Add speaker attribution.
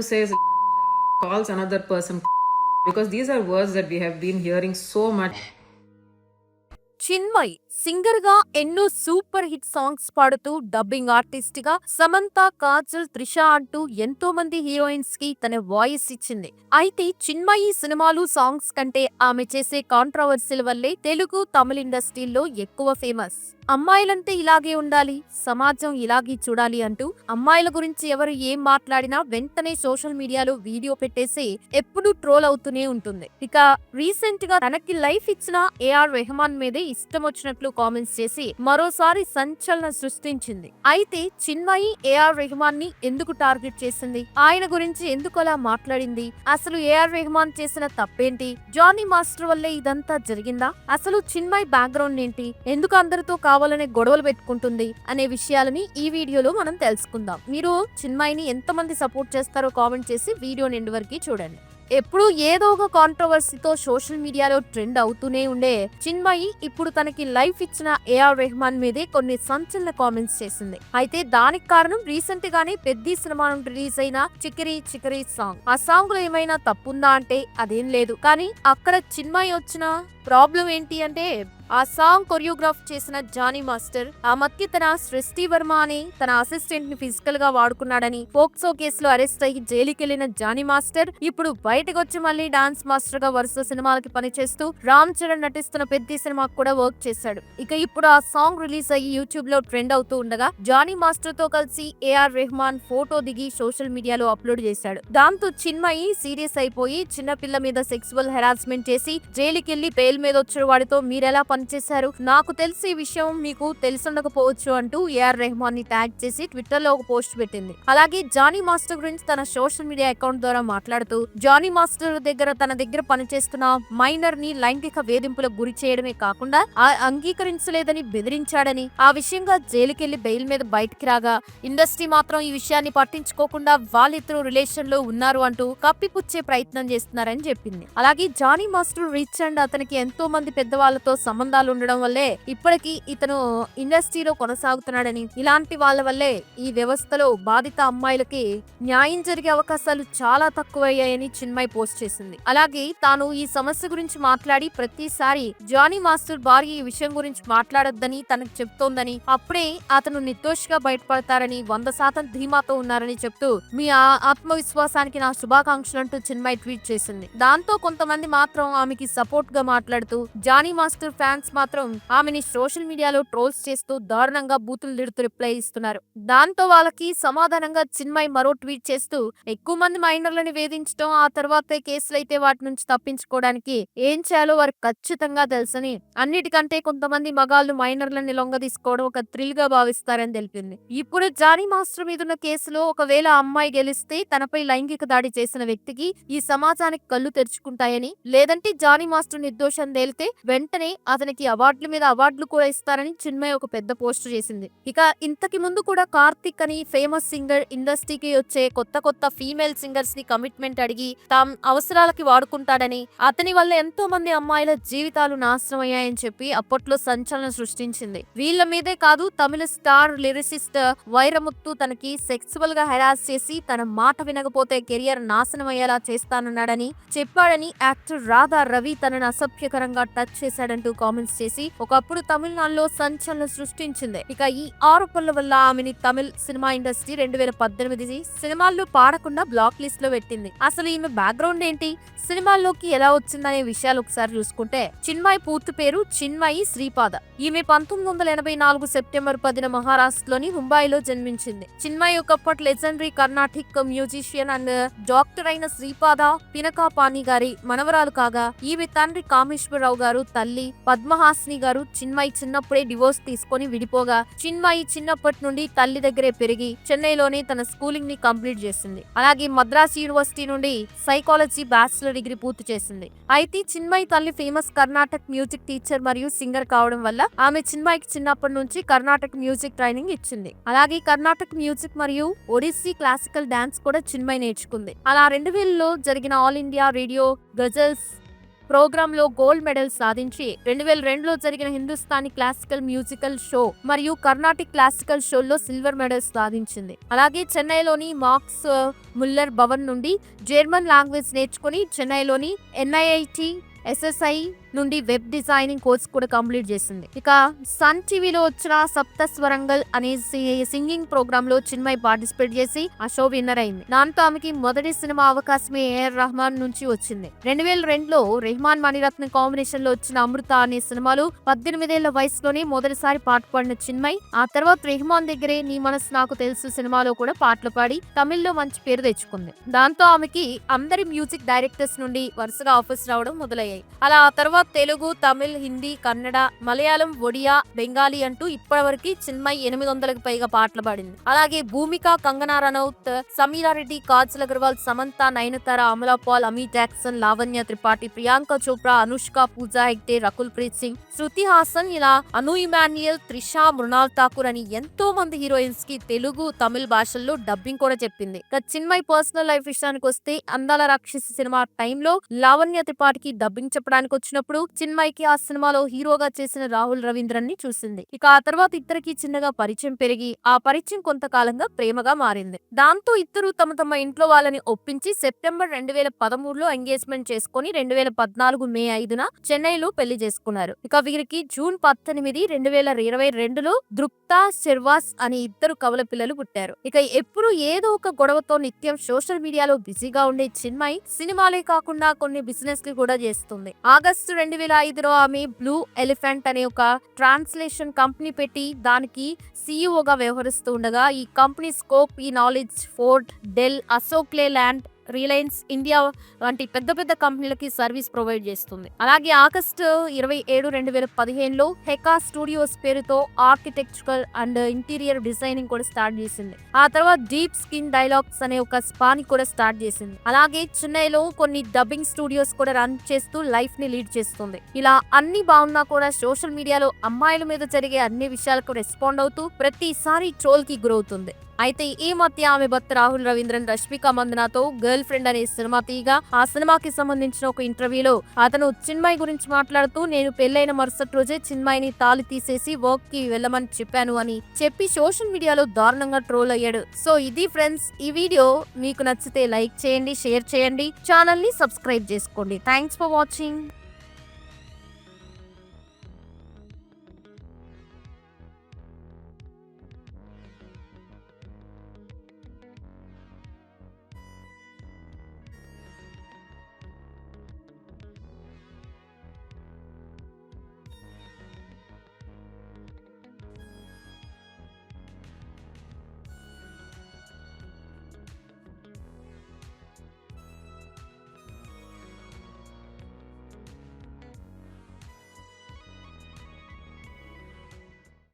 Speaker 1: who says calls another person because these are words that we have been hearing so much.
Speaker 2: Chinmayi సింగర్గా ఎన్నో super hit songs పాడుతూ dubbing ఆర్టిస్ట్గా సమంత కాజల్ త్రిష అంటూ ఎంతో మంది హీరోయిన్స్కి తన వాయిస్ ఇచ్చింది. అయితే చిన్మయి సినిమాలు సాంగ్స్ కంటే ఆమె చేసే కాంట్రవర్సీల వల్లే తెలుగు తమిళ ఇండస్ట్రీల్లో ఎక్కువ ఫేమస్ అమ్మాయిలంటే ఇలాగే ఉండాలి సమాజం ఇలాగే చూడాలి అంటూ అమ్మాయిల గురించి ఎవరు ఏం మాట్లాడినా వెంటనే సోషల్ మీడియాలో వీడియో పెట్టేసి ఎప్పుడూ ట్రోల్ అవుతూనే ఉంటుంది. ఇక రీసెంట్గా తనకి లైఫ్ ఇచ్చిన ఏఆర్ రెహమాన్ మీదే ఇష్టం వచ్చినట్లు కామెంట్స్ చేసి మరోసారి సంచలనం సృష్టించింది. అయితే చిన్మయి ఏఆర్ రెహమాన్ని ఎందుకు టార్గెట్ చేసింది? ఆయన గురించి ఎందుకు అలా మాట్లాడింది? అసలు ఏఆర్ రెహమాన్ చేసిన తప్పేంటి? జానీ మాస్టర్ వల్లే ఇదంతా జరిగిందా? అసలు చిన్మయ్ బ్యాక్గ్రౌండ్ ఏంటి? ఎందుకు అందరితో కావాలనే గొడవలు పెట్టుకుంటుంది అనే విషయాలని ఈ వీడియోలో మనం తెలుసుకుందాం. మీరు చిన్మాయిని ఎంతమంది సపోర్ట్ చేస్తారో కామెంట్ చేసి వీడియో నిండు వరకు చూడండి. ఎప్పుడు ఏదో ఒక కాంట్రవర్సీతో సోషల్ మీడియాలో ట్రెండ్ అవుతూనే ఉండే చిన్మయి ఇప్పుడు తనకి లైఫ్ ఇచ్చిన ఏఆర్ రెహమాన్ మీదే కొన్ని సంచలన కామెంట్స్ చేసింది. అయితే దానికి కారణం రీసెంట్ గానే పెద్ద సినిమా రిలీజ్ అయిన చికిరి చికిరి సాంగ్. ఆ సాంగ్లో ఏమైనా తప్పుందా అంటే అదేం లేదు. కానీ అక్కడ చిన్మయి వచ్చిన ప్రాబ్లం ఏంటి అంటే ఆ సాంగ్ కొరియోగ్రాఫ్ చేసిన జానీ మాస్టర్ ఆ మధ్య తన సృష్టి వర్మ అని తన అసిస్టెంట్ని ఫిజికల్గా వాడుకున్నాడని ఫోక్సో కేసులో అరెస్ట్ అయ్యి జైలుకెళ్ళిన జానీ మాస్టర్ ఇప్పుడు బయటకు వచ్చి మళ్ళీ డాన్స్ మాస్టర్గా వరుస సినిమాలకి పనిచేస్తూ రామ్ చరణ్ నటిస్తున్న పెద్ద సినిమాకు కూడా వర్క్ చేశాడు. ఇక ఇప్పుడు ఆ సాంగ్ రిలీజ్ అయ్యి యూట్యూబ్లో ట్రెండ్ అవుతూ ఉండగా జానీ మాస్టర్తో కలిసి ఏఆర్ రెహమాన్ ఫోటో దిగి సోషల్ మీడియాలో అప్లోడ్ చేశాడు. దాంతో చిన్మయి సీరియస్ అయిపోయి చిన్న పిల్ల మీద సెక్సువల్ హెరాస్మెంట్ చేసి జైలుకెళ్ళి బెయిల్ మీద వచ్చిన వాడితో మీరెలా పనిచేశారు. నాకు తెలిసి ఈ విషయం మీకు తెలిసుండకపోవచ్చు అంటూ ఏఆర్ రెహమాన్ని ట్యాగ్ చేసి ట్విట్టర్లో ఒక పోస్ట్ పెట్టింది. అలాగే జానీ మాస్టర్ గురించి తన సోషల్ మీడియా అకౌంట్ ద్వారా మాట్లాడుతూ జానీ మాస్టర్ దగ్గర తన దగ్గర పనిచేస్తున్న మైనర్ని లైంగిక వేధింపులకు గురి చేయడమే కాకుండా అంగీకరించలేదని బెదిరించాడని ఆ విషయంగా జైలుకెళ్ళి బెయిల్ మీద బయటికి రాగా ఇండస్ట్రీ మాత్రం ఈ విషయాన్ని పట్టించుకోకుండా వాళ్ళిద్దరూ రిలేషన్లో ఉన్నారు అంటూ కప్పిపుచ్చే ప్రయత్నం చేస్తున్నారని చెప్పింది. అలాగే జానీ మాస్టర్ రిచ్ అండ్ అతనికి ఎంతో మంది పెద్దవాళ్ళతో సంబంధాలు ఉండడం వల్లే ఇప్పటికీ ఇతను ఇండస్ట్రీలో కొనసాగుతున్నాడని ఇలాంటి వాళ్ళ వల్లే ఈ వ్యవస్థలో బాధిత అమ్మాయిలకి న్యాయం జరిగే అవకాశాలు చాలా తక్కువయ్యాయని చిన్మయ్ పోస్ట్ చేసింది. అలాగే తాను ఈ సమస్య గురించి మాట్లాడి ప్రతిసారి జానీ మాస్టర్ భార్య ఈ విషయం గురించి మాట్లాడొద్దని తనకు చెప్తోందని అప్పుడే అతను నిర్దోషిగా బయటపడతారని వంద శాతం ధీమాతో ఉన్నారని చెప్తూ మీ ఆత్మవిశ్వాసానికి నా శుభాకాంక్షలు అంటూ చిన్మయ్ ట్వీట్ చేసింది. దాంతో కొంతమంది మాత్రం ఆమెకి సపోర్ట్గా మాట్లాడుతూ జానీ మాస్టర్ ఫ్యాన్స్ మాత్రం ఆమెని సోషల్ మీడియాలో ట్రోల్స్ చేస్తూ దారుణంగా బూతులు తిడుతూ రిప్లై ఇస్తున్నారు. దాంతో వాళ్ళకి సమాధానంగా చిన్మయ్ మరో ట్వీట్ చేస్తూ ఎక్కువ మంది మైనర్లను వేధించడం ఆ తర్వాత కేసులైతే వాటి నుంచి తప్పించుకోవడానికి ఏం చేయాలో వారికి ఖచ్చితంగా తెలుసని అన్నిటికంటే కొంతమంది మగాళ్ళు మైనర్లని లొంగ తీసుకోవడం ఒక థ్రిల్గా భావిస్తారని తెలిపింది. ఇప్పుడు జానీ మాస్టర్ మీద ఉన్న కేసులో ఒకవేళ అమ్మాయి గెలిస్తే తనపై లైంగిక దాడి చేసిన వ్యక్తికి ఈ సమాజానికి కళ్ళు తెరుచుకుంటాయని లేదంటే జానీ మాస్టర్ నిర్దోషం తేలితే వెంటనే అతనికి అవార్డుల మీద అవార్డులు కూడా ఇస్తారని చిన్మయ్ ఒక పెద్ద పోస్ట్ చేసింది. ఇక ఇంతకి ముందు కూడా కార్తిక్ అని ఫేమస్ సింగర్ ఇండస్ట్రీకి వచ్చే కొత్త కొత్త ఫీమేల్ సింగర్స్ని కమిట్మెంట్ అడిగి తాం అవసరాలకి వాడుకుంటాడని అతని వల్ల ఎంతో మంది అమ్మాయిల జీవితాలు నాశనం అయ్యాయని చెప్పి అప్పట్లో సంచలనం సృష్టించింది. వీళ్ళ మీదే కాదు తమిళ స్టార్ లిరిసిస్ట్ వైరముత్తు తనకి సెక్సువల్గా హెరాస్ చేసి తన మాట వినకపోతే కెరియర్ నాశనం అయ్యేలా చేస్తానన్నాడని చెప్పాడని యాక్టర్ రాధా రవి తనను అసభ్యకరంగా టచ్ చేశాడంటూ కామెంట్స్ చేసి ఒకప్పుడు తమిళనాడులో సంచలనం సృష్టించింది. ఇక ఈ ఆరోపణల వల్ల ఆమెని తమిళ్ సినిమా ఇండస్ట్రీ రెండు వేల పద్దెనిమిది సినిమాల్లో పాడకుండా బ్లాక్ లిస్ట్లో పెట్టింది. అసలు ఈమె బ్యాక్గ్రౌండ్ ఏంటి? సినిమాల్లోకి ఎలా వచ్చిందనే విషయాలు ఒకసారి చూసుకుంటే చిన్మయ్ పూర్తి పేరు చిన్మయి శ్రీపాద. ఈమె పంతొమ్మిది వందల ఎనభై నాలుగు సెప్టెంబర్ పదిన మహారాష్ట్రలోని ముంబైలో జన్మించింది. చిన్మయ్ ఒకప్పటి legendary Carnatic musician and doctor అయిన శ్రీపాద పినకాపాణి గారి మనవరాలు కాగా ఈమె తండ్రి కామేశ్వరరావు గారు తల్లి పద్మహాసిని గారు చిన్మయి చిన్నప్పుడే డివోర్స్ తీసుకొని విడిపోగా చిన్మయి చిన్నప్పటి నుండి తల్లి దగ్గరే పెరిగి చెన్నైలోనే తన స్కూలింగ్ని కంప్లీట్ చేసింది. అలాగే మద్రాస్ యూనివర్సిటీ నుండి సైకాలజీ బ్యాచిలర్ డిగ్రీ పూర్తి చేసింది. అయితే చిన్మయి తల్లి ఫేమస్ కర్ణాటక మ్యూజిక్ టీచర్ మరియు సింగర్ కావడం వల్ల ఆమె చిన్మయికి చిన్నప్పటి నుంచి కర్ణాటక మ్యూజిక్ ట్రైనింగ్ ఇచ్చింది. అలాగే కర్ణాటక మ్యూజిక్ మరియు ఒడిస్సీ క్లాసికల్ డాన్స్ కూడా చిన్మయి నేర్చుకుంది. అలా రెండు వేలలో జరిగిన ఆల్ ఇండియా రేడియో గజల్స్ ప్రోగ్రాంలో గోల్డ్ మెడల్ సాధించి రెండు వేల రెండులో జరిగిన హిందుస్థానీ క్లాసికల్ మ్యూజికల్ షో మరియు కర్ణాటిక్ క్లాసికల్ షోల్లో సిల్వర్ మెడల్ సాధించింది. అలాగే చెన్నైలోని మార్క్స్ ముల్లర్ భవన్ నుండి జర్మన్ లాంగ్వేజ్ నేర్చుకుని చెన్నైలోని ఎన్ఐఐటి ఎస్ఎస్ఐ నుండి వెబ్ డిజైనింగ్ కోర్స్ కూడా కంప్లీట్ చేసింది. ఇక సన్ టీవీలో వచ్చిన సప్త స్వరంగల్ అనే సి- సింగింగ్ ప్రోగ్రామ్లో చిన్మయ్ పార్టిసిపేట్ చేసి ఆ షో విన్నర్ అయింది. దాంతో ఆమెకి మొదటి సినిమా అవకాశమే ఏఆర్ రహమాన్ నుంచి వచ్చింది. రెండు వేల రెండులో రెహమాన్ మణిరత్న కాంబినేషన్లో వచ్చిన అమృత అనే సినిమాలో పద్దెనిమిదేళ్ళ వయసులోనే మొదటిసారి పాట పాడిన చిన్మయ్ ఆ తర్వాత రెహమాన్ దగ్గరే నీ మనసు నాకు తెలుసు సినిమాలో కూడా పాటలు పాడి తమిళ్ళో మంచి పేరు తెచ్చుకుంది. దాంతో ఆమెకి అందరి మ్యూజిక్ డైరెక్టర్స్ నుండి వరుసగా ఆఫర్స్ రావడం మొదలయ్యాయి. అలా ఆ తర్వాత తెలుగు తమిళ్ హిందీ కన్నడ మలయాళం ఒడియా బెంగాలీ అంటూ ఇప్పటివరకు చిన్మయ్ ఎనిమిది వందలకు పైగా పాటలు పాడింది. అలాగే భూమిక కంగనా రనౌత్ సమీరా రెడ్డి కాజల్ అగర్వాల్ సమంత నయనతార అమలా పాల్ అమీ జాక్సన్ లావణ్య త్రిపాఠి ప్రియాంక చోప్రా అనుష్క పూజా హెగ్డే రకుల్ ప్రీత్ సింగ్ శృతి హాసన్ ఇలా అను ఇమాన్యుయల్ త్రిష మృణాల్ ఠాకూర్ అని ఎంతో మంది హీరోయిన్స్కి తెలుగు తమిళ భాషల్లో డబ్బింగ్ కూడా చెప్పింది. ఇక చిన్మయ్ పర్సనల్ లైఫ్ విషయానికి వస్తే అందాల రాక్షసి సినిమా టైంలో లావణ్య త్రిపాఠికి డబ్బింగ్ చెప్పడానికి వచ్చినప్పుడు ఇప్పుడు కి ఆ సినిమాలో హీరోగా చేసిన రాహుల్ రవీంద్రన్ని చూసింది. ఇక ఆ తర్వాత ఇద్దరికి చిన్నగా పరిచయం పెరిగి ఆ పరిచయం కొంతకాలంగా ప్రేమగా మారింది. దాంతో ఇద్దరు తమ తమ ఇంట్లో వాళ్ళని ఒప్పించి సెప్టెంబర్ రెండు వేల పదమూడులో ఎంగేజ్మెంట్ చేసుకుని రెండు వేల పద్నాలుగు మే ఐదున చెన్నైలో పెళ్ళి చేసుకున్నారు. ఇక వీరికి జూన్ పద్దెనిమిది రెండు వేల ఇరవై రెండులో దృప్తా శర్వాస్ అని ఇద్దరు కవల పిల్లలు పుట్టారు. ఇక ఎప్పుడు ఏదో ఒక గొడవతో నిత్యం సోషల్ మీడియాలో బిజీగా ఉండే చిన్మయ్ సినిమాలే కాకుండా కొన్ని బిజినెస్లు కూడా చేస్తుంది. ఆగస్టు రెండు వేల ఐదులో ఆమె బ్లూ ఎలిఫెంట్ అనే ఒక ట్రాన్స్లేషన్ కంపెనీ పెట్టి దానికి సీఈఓగా వ్యవహరిస్తూ ఉండగా ఈ కంపెనీ స్కోప్ ఈ knowledge Ford Dell Ashok Leyland Reliance India వంటి పెద్ద పెద్ద కంపెనీలకి సర్వీస్ ప్రొవైడ్ చేస్తుంది. అలాగే ఆగస్టు ఇరవై ఏడు రెండు వేల పదిహేనులో హెకా స్టూడియోస్ పేరుతో ఆర్కిటెక్చరల్ అండ్ ఇంటీరియర్ డిజైనింగ్ కూడా స్టార్ట్ చేసింది. ఆ తర్వాత డీప్ స్కిన్ డైలాగ్స్ అనే ఒక స్పాని కూడా స్టార్ట్ చేసింది. అలాగే చెన్నైలో కొన్ని డబ్బింగ్ స్టూడియోస్ కూడా రన్ చేస్తూ లైఫ్ని లీడ్ చేస్తుంది. ఇలా అన్ని బాగున్నా కూడా సోషల్ మీడియాలో అమ్మాయిల మీద జరిగే అన్ని విషయాలకు రెస్పాండ్ అవుతూ ప్రతిసారి ట్రోల్కి గురవుతుంది. అయితే ఈ మధ్య ఆమె భర్త రాహుల్ రవీంద్రన్ రష్మిక మందనాతో గర్ల్ ఫ్రెండ్ అనే సినిమా తీగా ఆ సినిమాకి సంబంధించిన ఒక ఇంటర్వ్యూలో అతను చిన్మయ్ గురించి మాట్లాడుతూ నేను పెళ్ళైన మరుసటి రోజే చిన్మయ్ని తాళి తీసేసి వర్క్కి వెళ్ళమని చెప్పాను అని చెప్పి సోషల్ మీడియాలో దారుణంగా ట్రోల్ అయ్యాడు. సో ఇది ఫ్రెండ్స్ ఈ వీడియో మీకు నచ్చితే లైక్ చేయండి షేర్ చేయండి ఛానల్ని సబ్స్క్రైబ్ చేసుకోండి. Thanks for watching.